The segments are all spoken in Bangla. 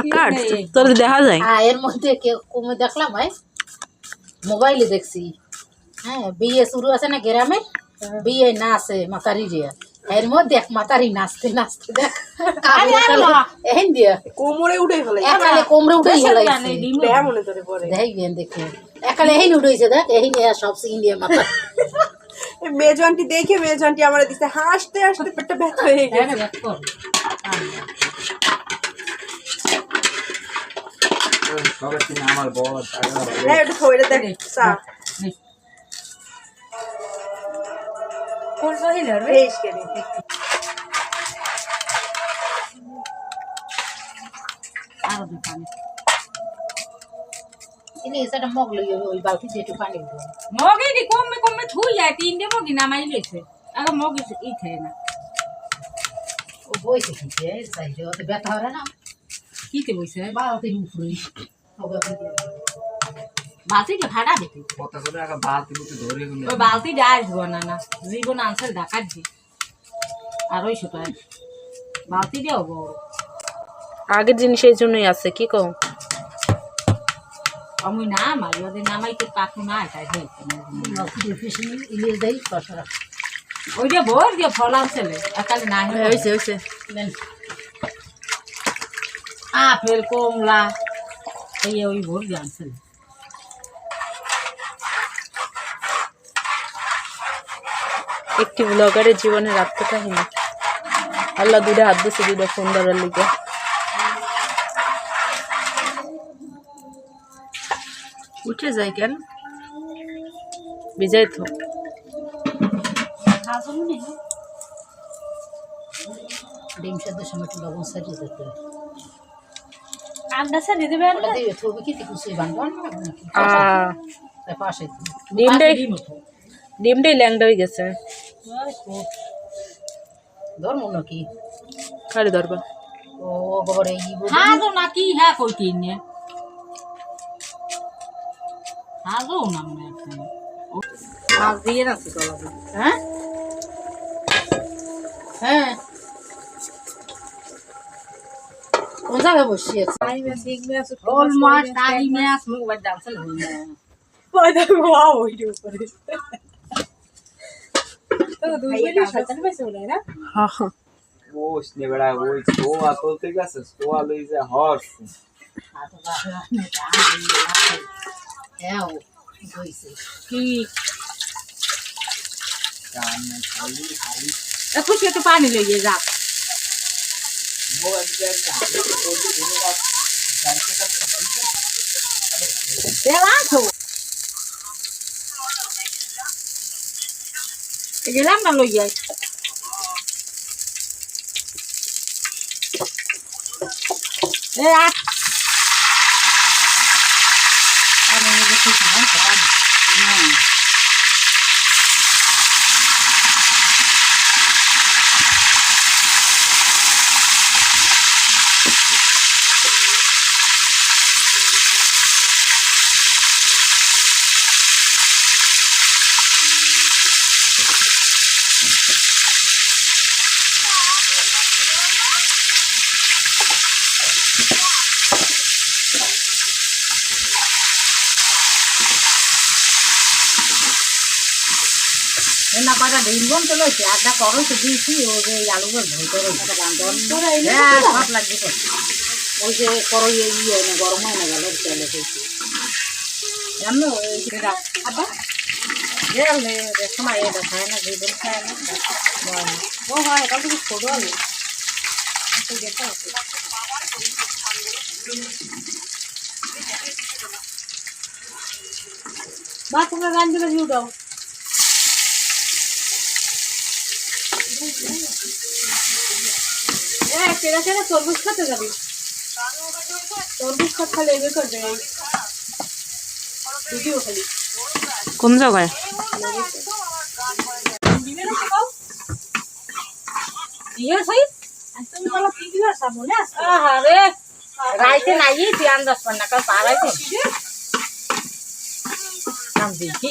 আকার? তোর দেখা যায়? হ্যাঁ এর মধ্যে কে কমে দেখলাম ভাই। মোবাইলে দেখছি। হ্যাঁ বিয়ে শুরু আছে না গ্রামে? বিয়ে নাচে মাতারি রিয়া এর মধ্যে এক মাতারি নাচতে নাচতে দেখ। এহেন দিয়া। কোমরে উঠে ফেলে একালে কোমরে উঠে দেয়া মনে তোরে পরে দেখ একালে এহিন উঠেছে দেখ এহিন সব ইন্ডিয়া মাতা মেজো আন্টি দেখে মেজো আন্টি আমার দিছে হাসতে হাসতে পেটটা ব্যথা হয়ে গেছে হ্যাঁ দেখ কর সবার কিনে আমার বড় হ্যাঁ মগ মগে দি কমে কমে থুই যায় তিনটে মগি নামাই লেছে আগে মগে ই খায় না। ও বইছে কি ব্যথা হবে না। কিতে বইছে? বালতির উপরে। বালতিটা ভাড়া দিতে কত করে আগে বালতি বুতি ধরে গেলে। ওই বালতিটা আসব না না। জীবন আনসার দি ছোট বালতি দিও বড়। আগের জিনিস এই জন্যই আছে কি কও? আমি না মারি ওদের নামাইতে কাকু না এটাই হয়েছে বালতি ফিশ ইলিশ দেই কষা ওই যে ভোর দিয়ে ফল আনছিলে একালে না হয়ে হয়েছে হয়েছে আপেল কমলা এই ওই দিয়ে আনছিলে একটি ব্লগারের জীবনের আত্মকাহিনী। আল্লাহ দুটো হাত দিছে দুটো ফোন ধরার লিগে। উঠে যায় কেন? বিজয় তো। ডিম সেদ্ধ সময় একটু লবণ সাজিয়ে দিতে। ডিমটাই ডিমটাই ল্যাংডা হয়ে গেছে। ধর মনে কি খালি ধরবা। ও হাজো হ্যাঁ কই কিনে হাজো না মনে মাছ দিয়ে রাখছি হ্যাঁ? হ্যাঁ। জায়গায় বসে আছে ওল মাছ টাই মাছ মুখ বাদ ডালছে হই না ওই দেখো ওয়াও ওইটা উপরে হ্যাঁ হ্যাঁ ও স্নে বেড়া ওই সোয়া তুলতে গেছে সোয়া লই যে হর্স হ্যাঁ ও হইছে কি পানি লইয়ে মোবাইল দিয়ে হাতে তোলে ধন্যবাদ জানতে না কটা ডিম বম তো লইছে আধা করো তো দিয়েছি ও যে আলু বল ধরে করে হ্যাঁ সব লাগবে ওই যে করো ইয়ে ইয়ে গরম হয় না গেল তেলে হয়েছে জানো এই আব্বা? গেলে সময় এটা খায় না জীবন খায় না ও হয় এটা তো ছোট আলু। বা তোমরা গান দিলে দাও। হ্যাঁ কেনা কেনা তরমুজ খেতে যাবি। তরমুজ খাত খালি এগে করবে ভিডিও খালি কোন জায়গায়? রাইতে নাই তুই আন্দাজ পান না কাল দেখি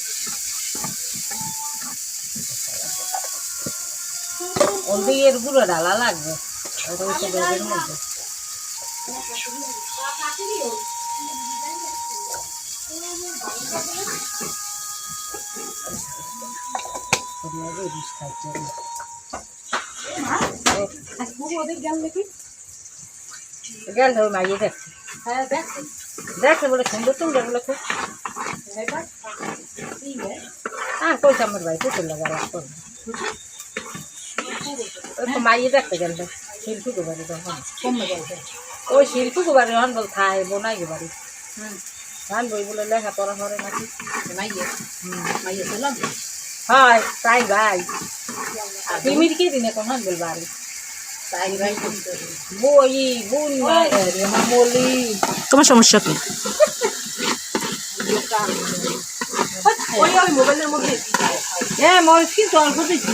ওই এর গুঁড়ো ডালা লাগবে। হচ্ছে বেগের মধ্যে। গেল মাইয়ে দেখছি হ্যাঁ দেখছি দেখে বলে সুন্দর সুন্দর বলে খুব। হ্যাঁ কইছে আমার ভাই পুতুল লাগা রাখতো ওই তো মাইয়ে দেখতে গেল। শিল্পী গো বাড়ি তখন। কমে গেছে ওই শিল্পী গো বাড়ি হন বল খায় বোনাই গো বাড়ি ধান বই বলে লেখা পড়া করে নাকি? মাইয়ে। মাইয়ে চলাম হয় তাই ভাই। তিমির কি দিনে কোন বল বাড়ি? তাই ভাই বই বুন মামলি। তোমার সমস্যা কি? ওই ওই মোবাইলের মধ্যে। হ্যাঁ মরিচ কিন্তু অল্প দিচ্ছি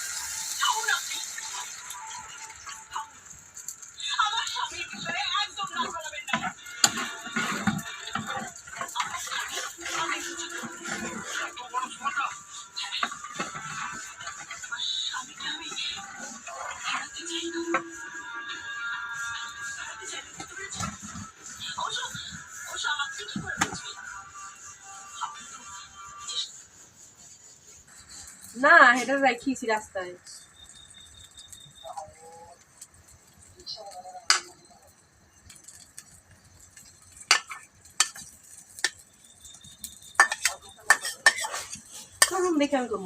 না এটা রাখিয়েছি রাস্তায়। দেখে আমি করব।